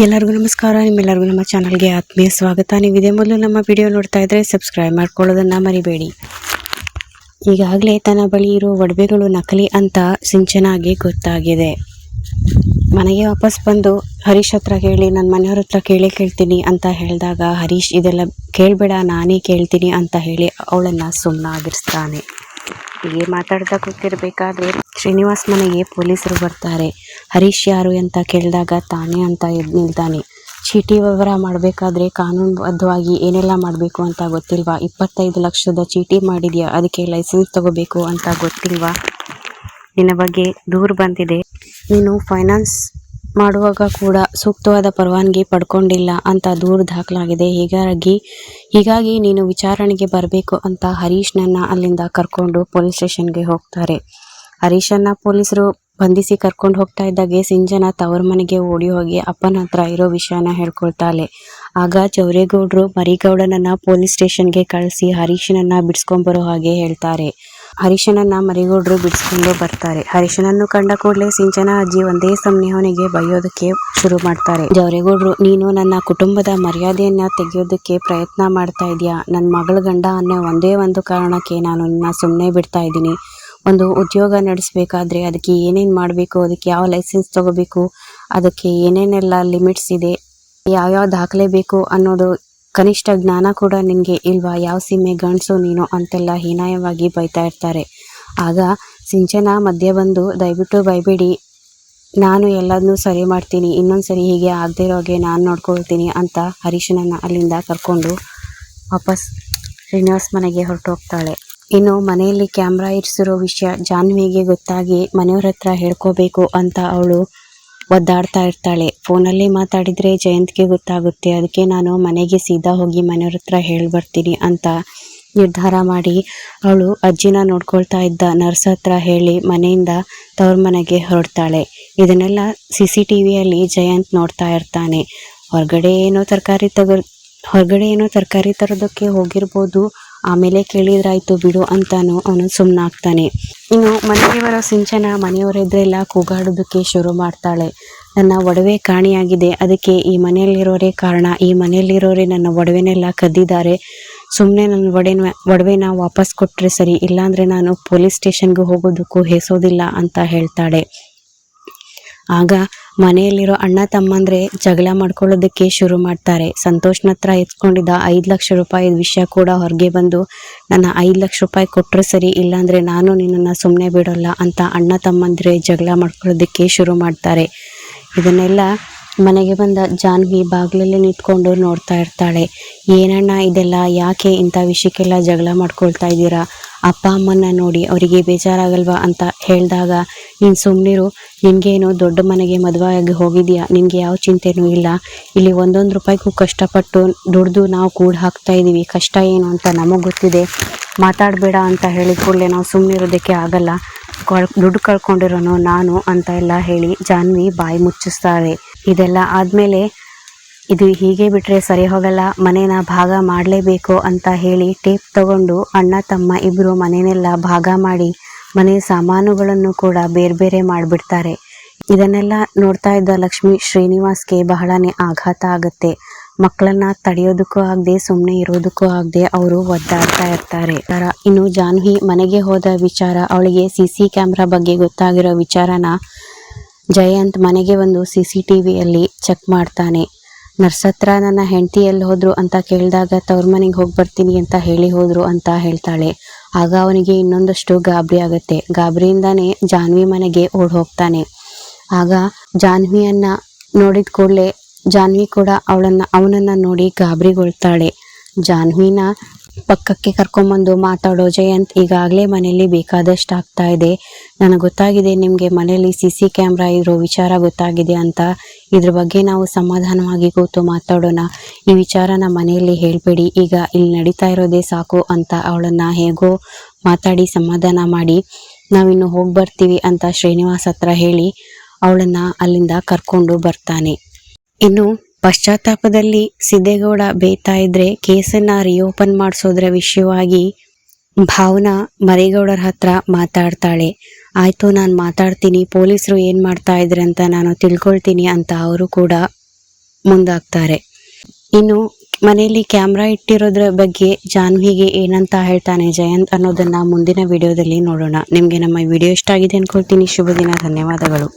ಎಲ್ಲರಿಗೂ ನಮಸ್ಕಾರ, ನಿಮ್ಮೆಲ್ಲರಿಗೂ ನಮ್ಮ ಚಾನಲ್ಗೆ ಆತ್ಮೀಯ ಸ್ವಾಗತ. ನೀವು ಇದೇ ಮೊದಲು ನಮ್ಮ ವಿಡಿಯೋ ನೋಡ್ತಾ ಇದ್ರೆ ಸಬ್ಸ್ಕ್ರೈಬ್ ಮಾಡ್ಕೊಳ್ಳೋದನ್ನ ಮರಿಬೇಡಿ. ಈಗಾಗಲೇ ತನ್ನ ಬಳಿ ಇರೋ ಒಡವೆಗಳು ನಕಲಿ ಅಂತ ಸಿಂಚನಾಗಿ ಗೊತ್ತಾಗಿದೆ. ಮನೆಗೆ ವಾಪಸ್ ಬಂದು, ಹರೀಶ್ ಹತ್ರ ಕೇಳಿ ನನ್ನ ಮನೆಯವ್ರ ಹತ್ರ ಕೇಳಿ ಕೇಳ್ತೀನಿ ಅಂತ ಹೇಳಿದಾಗ ಹರೀಶ್, ಇದೆಲ್ಲ ಕೇಳಬೇಡ, ನಾನೇ ಕೇಳ್ತೀನಿ ಅಂತ ಹೇಳಿ ಅವಳನ್ನು ಸುಮ್ಮನಾಗಿರ್ಸ್ತಾನೆ ಹೀಗೆ ಮಾತಾಡ್ತಾ ಕೂತಿರ್ಬೇಕಾದ್ರೆ ಶ್ರೀನಿವಾಸ್ ಮನೆಗೆ ಪೊಲೀಸರು ಬರ್ತಾರೆ. ಹರೀಶ್ ಯಾರು ಅಂತ ಕೇಳಿದಾಗ ತಾನೇ ಅಂತ ಎದ್ದು ನಿಲ್ತಾನೆ. ಚೀಟಿ ವ್ಯವಹಾರ ಮಾಡಬೇಕಾದ್ರೆ ಕಾನೂನುಬದ್ಧವಾಗಿ ಏನೆಲ್ಲ ಮಾಡಬೇಕು ಅಂತ ಗೊತ್ತಿಲ್ವಾ? ಇಪ್ಪತ್ತೈದು ಲಕ್ಷದ ಚೀಟಿ ಮಾಡಿದ್ಯಾ? ಅದಕ್ಕೆ ಲೈಸೆನ್ಸ್ ತಗೋಬೇಕು ಅಂತ ಗೊತ್ತಿಲ್ವಾ? ನಿನ್ನ ಬಗ್ಗೆ ದೂರು ಬಂದಿದೆ. ನೀನು ಫೈನಾನ್ಸ್ ಮಾಡುವಾಗ ಕೂಡ ಸೂಕ್ತವಾದ ಪರವಾನಗಿ ಪಡ್ಕೊಂಡಿಲ್ಲ ಅಂತ ದೂರು ದಾಖಲಾಗಿದೆ. ಹೀಗಾಗಿ ಹೀಗಾಗಿ ನೀನು ವಿಚಾರಣೆಗೆ ಬರಬೇಕು ಅಂತ ಹರೀಶ್ನನ್ನು ಅಲ್ಲಿಂದ ಕರ್ಕೊಂಡು ಪೊಲೀಸ್ ಸ್ಟೇಷನ್ಗೆ ಹೋಗ್ತಾರೆ. ಹರೀಶನ್ನ ಪೊಲೀಸರು ಬಂಧಿಸಿ ಕರ್ಕೊಂಡು ಹೋಗ್ತಾ ಇದ್ದಾಗೆ ಸಿಂಜನ ತವರ ಮನೆಗೆ ಓಡಿ ಹೋಗಿ ಅಪ್ಪನ ಹತ್ರ ಇರೋ ವಿಷಯನ ಹೇಳ್ಕೊಳ್ತಾಳೆ. ಆಗ ಚೌರೇಗೌಡರು ಮರಿಗೌಡನನ್ನ ಪೊಲೀಸ್ ಸ್ಟೇಷನ್ಗೆ ಕಳಿಸಿ ಹರೀಶನನ್ನ ಬಿಡಿಸ್ಕೊಂಬರೋ ಹಾಗೆ ಹೇಳ್ತಾರೆ. ಹರೀಶನನ್ನ ಮರಿಗೌಡ್ರು ಬಿಡಿಸ್ಕೊಂಡು ಬರ್ತಾರೆ. ಹರೀಶನನ್ನು ಕಂಡ ಕೂಡಲೇ ಸಿಂಚನ ಅಜ್ಜಿ ಒಂದೇ ಸಮನೆ ಅವನಿಗೆ ಬೈಯೋದಕ್ಕೆ ಶುರು ಮಾಡ್ತಾರೆ. ಜವರೇಗೌಡರು, ನೀನು ನನ್ನ ಕುಟುಂಬದ ಮರ್ಯಾದೆಯನ್ನ ತೆಗೆಯೋದಕ್ಕೆ ಪ್ರಯತ್ನ ಮಾಡ್ತಾ ಇದೀಯಾ? ನನ್ನ ಮಗಳ ಗಂಡ ಅನ್ನೋ ಒಂದೇ ಒಂದು ಕಾರಣಕ್ಕೆ ನಾನು ನಿನ್ನ ಸುಮ್ಮನೆ ಬಿಡ್ತಾ ಇದ್ದೀನಿ. ಒಂದು ಉದ್ಯೋಗ ನಡೆಸಬೇಕಾದ್ರೆ ಅದಕ್ಕೆ ಏನೇನು ಮಾಡಬೇಕು? ಅದಕ್ಕೆ ಯಾವ ಲೈಸೆನ್ಸ್ ತಗೋಬೇಕು? ಅದಕ್ಕೆ ಏನೇನೆಲ್ಲ ಲಿಮಿಟ್ಸ್ ಇದೆ? ಯಾವ್ಯಾವ ದಾಖಲೆ ಬೇಕು ಅನ್ನೋದು ಕನಿಷ್ಠ ಜ್ಞಾನ ಕೂಡ ನಿನಗೆ ಇಲ್ವಾ? ಯಾವ ಸೀಮೆ ಗಂಡಸು ನೀನು ಅಂತೆಲ್ಲ ಹೀನಾಯವಾಗಿ ಬೈತಾ ಇರ್ತಾರೆ. ಆಗ ಸಿಂಚನ ಮಧ್ಯೆ ಬಂದು, ದಯವಿಟ್ಟು ಬೈಬೇಡಿ. ನಾನು ಎಲ್ಲದನ್ನೂ ಸರಿ ಮಾಡ್ತೀನಿ. ಇನ್ನೊಂದು ಸರಿ ಹೀಗೆ ಆಗದೇ ಇರೋಗೆ ನಾನು ನೋಡ್ಕೊಳ್ತೀನಿ ಅಂತ ಹರೀಶನನ್ನು ಅಲ್ಲಿಂದ ಕರ್ಕೊಂಡು ವಾಪಸ್ ಶ್ರೀನಿವಾಸ್ ಮನೆಗೆ ಹೊರಟೋಗ್ತಾಳೆ. ಇನ್ನು ಮನೆಯಲ್ಲಿ ಕ್ಯಾಮ್ರಾ ಇರಿಸಿರೋ ವಿಷಯ ಜಾನ್ವಿಗೆ ಗೊತ್ತಾಗಿ ಮನೆಯವ್ರ ಹತ್ರ ಹೇಳ್ಕೋಬೇಕು ಅಂತ ಅವಳು ಒದ್ದಾಡ್ತಾ ಇರ್ತಾಳೆ. ಫೋನಲ್ಲಿ ಮಾತಾಡಿದರೆ ಜಯಂತ್ಗೆ ಗೊತ್ತಾಗುತ್ತೆ. ಅದಕ್ಕೆ ನಾನು ಮನೆಗೆ ಸೀದಾ ಹೋಗಿ ಮನೆಯವ್ರ ಹತ್ರ ಹೇಳಿ ಬರ್ತೀನಿ ಅಂತ ನಿರ್ಧಾರ ಮಾಡಿ ಅವಳು ಅಜ್ಜಿನ ನೋಡ್ಕೊಳ್ತಾ ಇದ್ದ ನರ್ಸ್ ಹತ್ರ ಹೇಳಿ ಮನೆಯಿಂದ ತವ್ರ ಮನೆಗೆ ಹೊರಡ್ತಾಳೆ. ಇದನ್ನೆಲ್ಲ ಸಿ ಸಿ ಟಿ ವಿಯಲ್ಲಿ ಜಯಂತ್ ನೋಡ್ತಾ ಇರ್ತಾನೆ. ಹೊರಗಡೆ ಏನೋ ತರಕಾರಿ ತಗೋ ಹೊರಗಡೆ ಏನೋ ತರಕಾರಿ ತರೋದಕ್ಕೆ ಹೋಗಿರ್ಬೋದು. ಆಮೇಲೆ ಕೇಳಿದ್ರಾಯ್ತು ಬಿಡು ಅಂತಾನು ಅವನು ಸುಮ್ಮನಾಗ್ತಾನೆ ಇನ್ನು ಮನೆಯವರ ಸಿಂಚನ ಮನೆಯವರಿದ್ರೆಲ್ಲ ಕೂಗಾಡೋದಕ್ಕೆ ಶುರು ಮಾಡ್ತಾಳೆ. ನನ್ನ ಒಡವೆ ಕಾಣಿಯಾಗಿದೆ. ಅದಕ್ಕೆ ಈ ಮನೆಯಲ್ಲಿರೋರೇ ಕಾರಣ. ಈ ಮನೆಯಲ್ಲಿರೋರೇ ನನ್ನ ಒಡವೆನೆಲ್ಲ ಕದ್ದಿದ್ದಾರೆ. ಸುಮ್ಮನೆ ನನ್ನ ಒಡೆನ ಒಡವೆನ ವಾಪಸ್ ಕೊಟ್ಟರೆ ಸರಿ. ಇಲ್ಲಾಂದರೆ ನಾನು ಪೊಲೀಸ್ ಸ್ಟೇಷನ್ಗೆ ಹೋಗೋದಕ್ಕೂ ಹೆಸೋದಿಲ್ಲ ಅಂತ ಹೇಳ್ತಾಳೆ. ಆಗ ಮನೆಯಲ್ಲಿರೋ ಅಣ್ಣ ತಮ್ಮಂದ್ರೆ ಜಗಳ ಮಾಡ್ಕೊಳ್ಳೋದಕ್ಕೆ ಶುರು ಮಾಡ್ತಾರೆ. ಸಂತೋಷ್ನ ಹತ್ರ ಎತ್ಕೊಂಡಿದ್ದ ಐದು ಲಕ್ಷ ರೂಪಾಯಿ ವಿಷಯ ಕೂಡ ಹೊರಗೆ ಬಂದು, ನನ್ನ ಐದು ಲಕ್ಷ ರೂಪಾಯಿ ಕೊಟ್ಟರೆ ಸರಿ, ಇಲ್ಲಾಂದ್ರೆ ನಾನು ನಿನ್ನನ್ನು ಸುಮ್ಮನೆ ಬಿಡೋಲ್ಲ ಅಂತ ಅಣ್ಣ ತಮ್ಮಂದ್ರೆ ಜಗಳ ಮಾಡ್ಕೊಳ್ಳೋದಕ್ಕೆ ಶುರು ಮಾಡ್ತಾರೆ. ಇದನ್ನೆಲ್ಲ ಮನೆಗೆ ಬಂದ ಜಾನ್ವಿ ಬಾಗಿಲಲ್ಲಿ ನಿಂತ್ಕೊಂಡು ನೋಡ್ತಾ ಇರ್ತಾಳೆ. ಏನಣ್ಣ ಇದೆಲ್ಲ? ಯಾಕೆ ಇಂಥ ವಿಷಯಕ್ಕೆಲ್ಲ ಜಗಳ ಮಾಡ್ಕೊಳ್ತಾ ಇದ್ದೀರಾ? ಅಪ್ಪ, ಅಮ್ಮನ್ನ ನೋಡಿ ಅವರಿಗೆ ಬೇಜಾರಾಗಲ್ವಾ? ಅಂತ ಹೇಳಿದಾಗ, ನೀನು ಸುಮ್ಮನಿರು ನಿನಗೇನು ದೊಡ್ಡ ಮನೆಗೆ ಮದುವೆಯಾಗಿ ಹೋಗಿದೆಯಾ ನಿಮಗೆ ಯಾವ ಚಿಂತೆನೂ ಇಲ್ಲ. ಇಲ್ಲಿ ಒಂದೊಂದು ರೂಪಾಯಿಗೂ ಕಷ್ಟಪಟ್ಟು ದುಡ್ದು ನಾವು ಕೂಡ ಹಾಕ್ತಾ ಇದ್ದೀವಿ ಕಷ್ಟ ಏನು ಅಂತ ನಮಗೆ ಗೊತ್ತಿದೆ. ಮಾತಾಡಬೇಡ ಅಂತ ಹೇಳಿದ ಕೂಡಲೇ ನಾವು ಸುಮ್ಮನಿರೋದಕ್ಕೆ ಆಗಲ್ಲ. ಕಳ್, ದುಡ್ಡು ಕಳ್ಕೊಂಡಿರೋನು ನಾನು ಅಂತ ಎಲ್ಲ ಹೇಳಿ ಜಾನ್ವಿ ಬಾಯಿ ಮುಚ್ಚಿಸ್ತಾರೆ. ಇದೆಲ್ಲ ಆದಮೇಲೆ ಇದು ಹೀಗೆ ಬಿಟ್ಟರೆ ಸರಿ ಹೋಗಲ್ಲ, ಮನೇನ ಭಾಗ ಮಾಡಲೇಬೇಕು ಅಂತ ಹೇಳಿ ಟೇಪ್ ತಗೊಂಡು ಅಣ್ಣ ತಮ್ಮ ಇಬ್ಬರು ಮನೆನೆಲ್ಲ ಭಾಗ ಮಾಡಿ ಮನೆ ಸಾಮಾನುಗಳನ್ನು ಕೂಡ ಬೇರೆ ಬೇರೆ ಮಾಡಿಬಿಡ್ತಾರೆ. ಇದನ್ನೆಲ್ಲ ನೋಡ್ತಾ ಇದ್ದ ಲಕ್ಷ್ಮಿ ಶ್ರೀನಿವಾಸ್ಗೆ ಬಹಳನೇ ಆಘಾತ ಆಗುತ್ತೆ. ಮಕ್ಕಳನ್ನ ತಡೆಯೋದಕ್ಕೂ ಆಗದೆ ಸುಮ್ಮನೆ ಇರೋದಕ್ಕೂ ಆಗದೆ ಅವರು ಒದ್ದಾಡ್ತಾ ಇರ್ತಾರೆ. ತರ ಇನ್ನು ಜಾನ್ವಿ ಮನೆಗೆ ಹೋದ ವಿಚಾರ, ಅವಳಿಗೆ ಸಿ ಸಿ ಕ್ಯಾಮ್ರಾ ಬಗ್ಗೆ ಗೊತ್ತಾಗಿರೋ ವಿಚಾರನ ಜಯಂತ್ ಮನೆಗೆ ಒಂದು ಸಿ ಸಿ ಟಿ ವಿಯಲ್ಲಿ ಚೆಕ್ ಮಾಡ್ತಾನೆ. ನರ್ಸ್ ಹತ್ರ ನನ್ನ ಹೆಂಡತಿ ಎಲ್ಲಿ ಹೋದ್ರು ಅಂತ ಕೇಳಿದಾಗ ತವ್ರ ಮನೆಗೆ ಹೋಗಿ ಬರ್ತೀನಿ ಅಂತ ಹೇಳಿ ಹೋದ್ರು ಅಂತ ಹೇಳ್ತಾಳೆ. ಆಗ ಅವನಿಗೆ ಇನ್ನೊಂದಷ್ಟು ಗಾಬರಿ ಆಗುತ್ತೆ. ಗಾಬರಿಯಿಂದಾನೇ ಜಾನ್ವಿ ಮನೆಗೆ ಓಡ್ ಹೋಗ್ತಾನೆ. ಆಗ ಜಾನ್ವಿಯನ್ನ ನೋಡಿದ ಕೂಡಲೇ ಜಾನ್ವಿ ಕೂಡ ಅವಳನ್ನ, ಅವನನ್ನ ನೋಡಿ ಗಾಬರಿಗೊಳ್ತಾಳೆ. ಜಾನ್ವಿನ ಪಕ್ಕಕ್ಕೆ ಕರ್ಕೊಂಬಂದು ಮಾತಾಡೋ ಜಯಂತ್ ಈಗಾಗಲೇ ಮನೆಯಲ್ಲಿ ಬೇಕಾದಷ್ಟು ಆಗ್ತಾ ಇದೆ. ನನಗೆ ಗೊತ್ತಾಗಿದೆ ನಿಮಗೆ ಮನೆಯಲ್ಲಿ ಸಿ ಸಿ ಕ್ಯಾಮ್ರಾ ಇರೋ ವಿಚಾರ ಗೊತ್ತಾಗಿದೆ ಅಂತ. ಇದ್ರ ಬಗ್ಗೆ ನಾವು ಸಮಾಧಾನವಾಗಿ ಕೂತು ಮಾತಾಡೋಣ. ಈ ವಿಚಾರನ ಮನೆಯಲ್ಲಿ ಹೇಳಬೇಡಿ. ಈಗ ಇಲ್ಲಿ ನಡೀತಾ ಇರೋದೇ ಸಾಕು ಅಂತ ಅವಳನ್ನ ಹೇಗೋ ಮಾತಾಡಿ ಸಮಾಧಾನ ಮಾಡಿ, ನಾವಿನ್ನು ಹೋಗಿ ಬರ್ತೀವಿ ಅಂತ ಶ್ರೀನಿವಾಸ್ ಹತ್ರ ಹೇಳಿ ಅವಳನ್ನ ಅಲ್ಲಿಂದ ಕರ್ಕೊಂಡು ಬರ್ತಾನೆ. ಇನ್ನು ಪಶ್ಚಾತ್ತಾಪದಲ್ಲಿ ಸಿದ್ದೇಗೌಡ ಬೇಯ್ತಾ ಇದ್ರೆ ಕೇಸನ್ನ ರಿಓಪನ್ ಮಾಡಿಸೋದ್ರ ವಿಷಯವಾಗಿ ಭಾವನಾ ಮರೇಗೌಡರ ಹತ್ರ ಮಾತಾಡ್ತಾಳೆ. ಆಯಿತು, ನಾನು ಮಾತಾಡ್ತೀನಿ. ಪೊಲೀಸರು ಏನು ಮಾಡ್ತಾ ಇದ್ರೆ ಅಂತ ನಾನು ತಿಳ್ಕೊಳ್ತೀನಿ ಅಂತ ಅವರು ಕೂಡ ಮುಂದಾಗ್ತಾರೆ. ಇನ್ನು ಮನೆಯಲ್ಲಿ ಕ್ಯಾಮ್ರಾ ಇಟ್ಟಿರೋದ್ರ ಬಗ್ಗೆ ಜಾನ್ವಿಗೆ ಏನಂತ ಹೇಳ್ತಾನೆ ಜಯಂತ್ ಅನ್ನೋದನ್ನ ಮುಂದಿನ ವಿಡಿಯೋದಲ್ಲಿ ನೋಡೋಣ. ನಿಮಗೆ ನಮ್ಮ ವಿಡಿಯೋ ಇಷ್ಟ ಆಗಿದೆ ಅನ್ಕೊಳ್ತೀನಿ. ಶುಭ ದಿನ. ಧನ್ಯವಾದಗಳು.